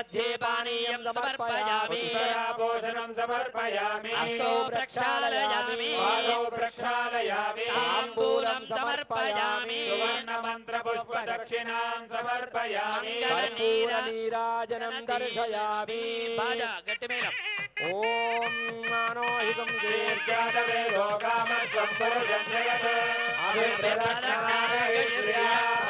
मध्ये पानीयम् समर्पयामि। भोजनम् समर्पयामि। हस्तो प्रक्षालयामि। पादौ प्रक्षालयामि। आम्बूलम् समर्पयामि। सुवर्णमन्त्रपुष्प दक्षिणाम् समर्पयामि नीराजनम् दर्शयामि। ॐ मानोहितम् दीर्घादवे लोकामस्वम् पुरुषम् जगत्। अभिप्रदानाय श्रिया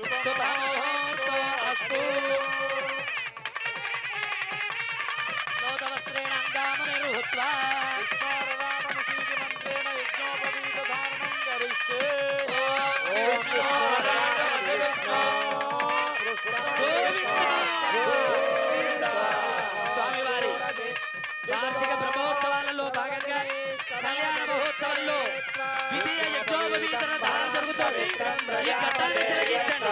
स्वामी लोदवस्त्रेणाङ्गामनिरुहुत्वा विस्माररामनुसीदिमन्त्रेण यज्ञोपवीतधारणं वार्षिक ब्रह्मोत्सवाल ద్వితీయ యజ్ఞోపవీతన ధారణ జరుగుతోంది ఈ ఘట్టాన్ని తిలకించండి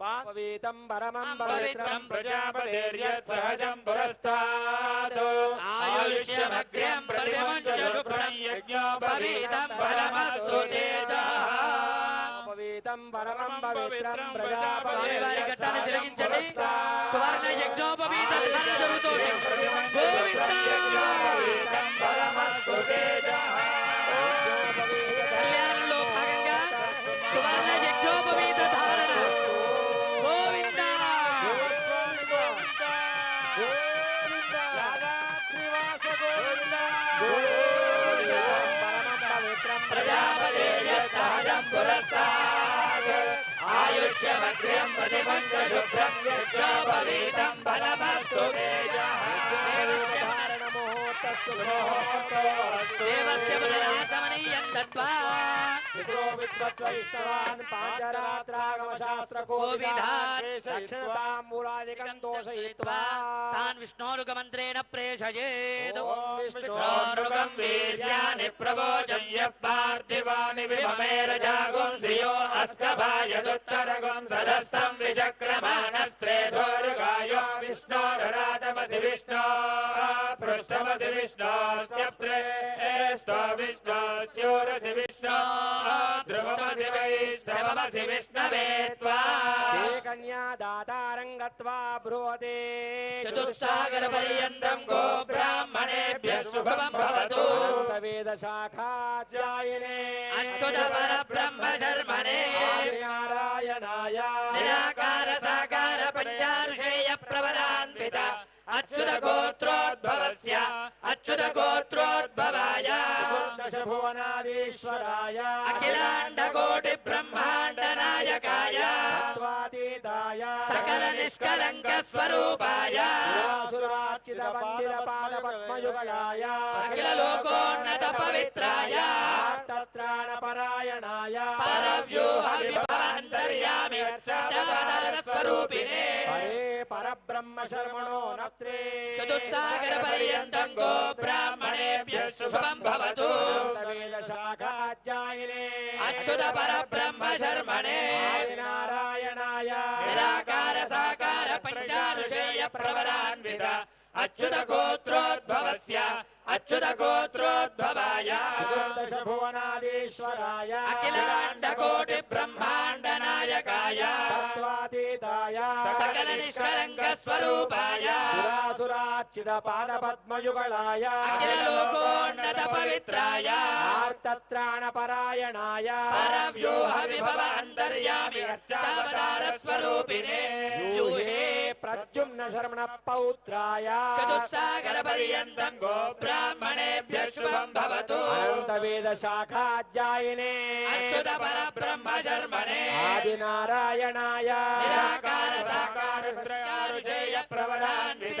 చతురో విద్వద్వైష్ణవాన్ పాన్ పవితం పరమం పవిత్రం పవిత్రం ప్రజాపతిర్యత్సహజం పురస్తాత్ ఆయుష్యమగ్రం ప్రతిమంచ శుభ్రం యజ్ఞోపవీతం పరమం పవిత్రం ఘట్టాన్ని సువర్ణ జరుగుతోంది గోవింద यस्य वक्र्यम् प्रतिबन्धशुभ्रम् यज्ञापवीतम् फलमस्तु देवस्य पुनराचमनीयम् दत्त्वा दोषयित्वा तान् विष्णोरुगमन्त्रेण प्रेषयेत्। विष्णोरुगम् वीर्याणि प्रवोचय्य पार्थिवानि विममेरजागुं श्रियो अस्कभायदुत्तरगुं सदस्तं विचक्रमाणस्त्रेधोरुगायो विष्णुष्णो विष्णो पृष्ठमसि विष्णोस्य तमसि विष्णवे त्वा कन्यादातारं गत्वा ब्रूते चतुस्सागरपर्यन्तं गो ब्राह्मणेभ्यः शुभं भवतु वेदशाखाध्यायिने अच्युतपरब्रह्मशर्मणे नारायणाय निराकार साकार पञ्चार्षेय प्रवरान्विता अच्युतगोत्रोद्भवस्य अच्युतगोत्रोद्भवाय दशभुवनादीश्वराय अखिलाण्डकोटिब्रह्माण्डनायकाय दश भुवनादेश्वराय శ్వేత వందిర పాద పద్మయుగళాయ అఖిల లోకోన్నత పవిత్రాయ తత్రాణ పరాయణాయ పరవ్యూహ విభవంతర్యామి చవన స్వరూపిణే హరే పరబ్రహ్మ శర్మణో నత్రే. చతుస్సాగర పర్యంతం గో బ్రాహ్మణేభ్య శుభం భవతు. వేద శాఖాధ్యాయినే అచ్యుత పరబ్రహ్మ శర్మణే నారాయణాయ నిరాకార సాకార పంచానుషేయ ప్రవరాన్విత. अच्युतगोत्रोद्भवस्य अच्युतगोत्रोद्भवाय। अच्युत अखिलाण्डकोटिब्रह्माण्डनायकाय। द्वदश भुवनादेश्वराय अखिलाण्ड कोटि आर्तत्राणपरायणाय। परभ्यूह विभव अन्तर्यावदार स्वरूपिणे प्रद्युम्न शर्मण पौत्राय। चतुस्सागर पर्यन्तं गो ब्राह्मणेभ्य शुभं भवतु। अनन्तवेद शाखाध्यायिने अच्युत परब्रह्म शर्मणे आदिनारायणाय। निराकार साकार प्रकारुषेय प्रवरान्वित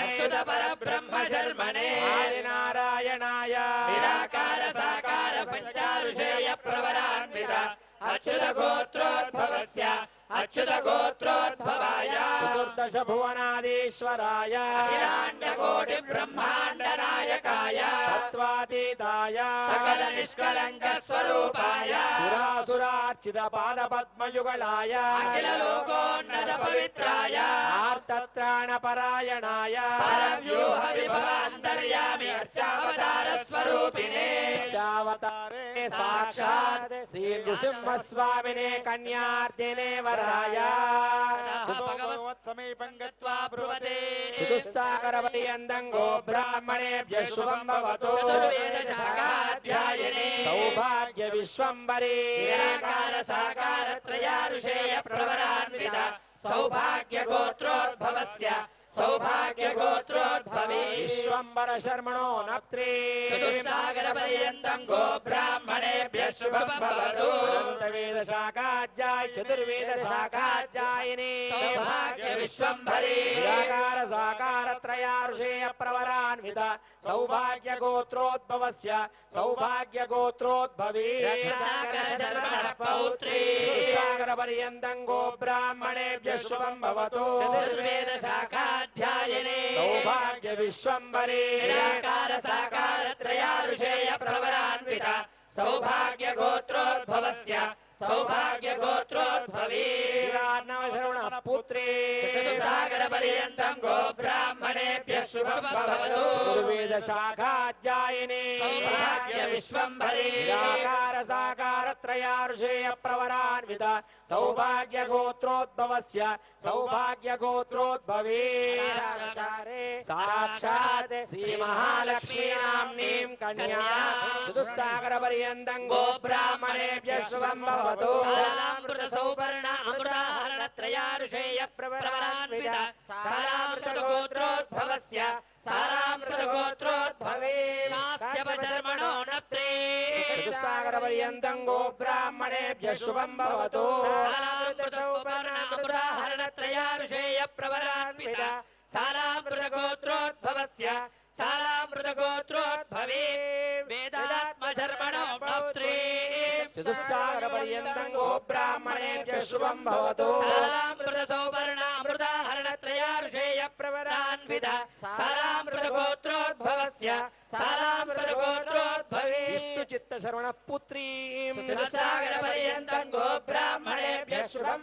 అచ్యుత పరబ్రహ్మ శర్మణే ఆదినారాయణాయ నిరాకార సాకార పంచారుషేయ ప్రవరాన్విత అచ్యుత గోత్రోద్భవస్య అచ్యుత గోత్రోద్భవాయ చతుర్దశ భువనాదీశ్వరాయ అఖిలాండ కోటి బ్రహ్మాండ నాయకాయ తత్వాతీతాయ సకల నిష్కలంక స్వరూపాయ సురాసురార్చిత अच्युत गोत्रोद्भवाय चतुर्दश भुवनादीश्वराय अखिलांड कोटि ब्रह्मांड नायकाय तत्वातीताय सकल निष्कलंक स्वरूपाय सुरासुरार्चित पाद पद्मयुगलाय अखिल लोकोन्नत पवित्राय आर्तत्राण परायणाय परव्यूह विभवान्तर्यामि अर्चावतार स्वरूपिणे चाव साक्षात् श्रीनृसिंहस्वामिने कन्यार्दिने वराय। भगवत्समीपं ब्रुवते। ब्राह्मणेभ्य शुभं भवतु। सौभाग्य विश्वम्बरे निराकार साकारत्रयारुषेय प्रवरान्वित सौभाग्यगोत्रोद्भवस्य सौभाग्य गोत्रोद्भवी विश्वंबर शर्मणो नप्त्री चतुस्सागर पर्यन्तं गो ब्राह्मणेभ्यः शुभं भवतु। वेद शाखाज्याय चतुर्वेद शाखाज्यायिने सौभाग्य विश्वम्भरे साकार साकार त्रयार्षेय प्रवरान्वित सौभाग्य गोत्रोद्भवस्य सौभाग्य गोत्रोद्भवी पौत्री। पर्यन्तं गो ब्राह्मणेभ्य शुभं भवतु। चतुर्वेद सौभाग्य विश्वम्बरे साकार प्रवरान्विता सौभाग्य गोत्रोद्भवस्य सौभाग्य गोत्रोद्भवीरानवशरण पुत्रे सागर पर्यन्तं गो ब्राह्मणेभ्य शुभं भवतु। वेद शाखा సాకార త్రయారుషేయ ప్రవరాన్విత సౌభాగ్య గోత్రోద్భవస్య సౌభాగ్య గోత్రోద్భవే సాక్షాత్ శ్రీ మహాలక్ష్మీ నామ్నీం కన్యా చతుస్సాగర పర్యంతం గో బ్రాహ్మణేభ్య శుభం భవతు సాలామృత సౌపర్ణ అమృతాహరణ త్రయారుషేయ ప్రవరాన్విత సాలామృత గోత్రోద్భవస్య సాలామృత గోత్రోద్భవే కాశ్యప శర్మణో నత్రే చతుస్సాగర పర్యంతం గో బ్రాహ్మణేభ్య శుభం భవతు సాలామృత సౌపర్ణ అమృతాహరణ త్రయారుషేయ సారాన్విత సారామృతగోత్రోద్భవస్య సారామృతగోత్రోద్భవే విష్ణు చిత్త శరవణ పుత్రీ సాగర పర్యంతం గో బ్రాహ్మణేభ్య శుభం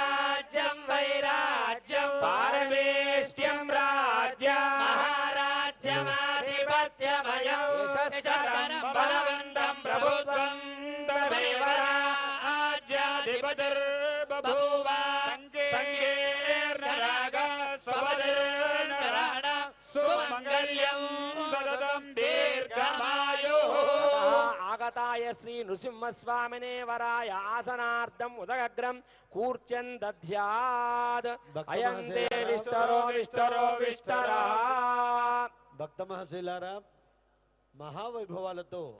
ఆగతాయ శ్రీ నృసింహస్వామినే వరాయ ఆసనార్థం ఉదగగ్రం కూర్చన్ దధ్యాద్ అయం విష్టరో మహావైభవాలతో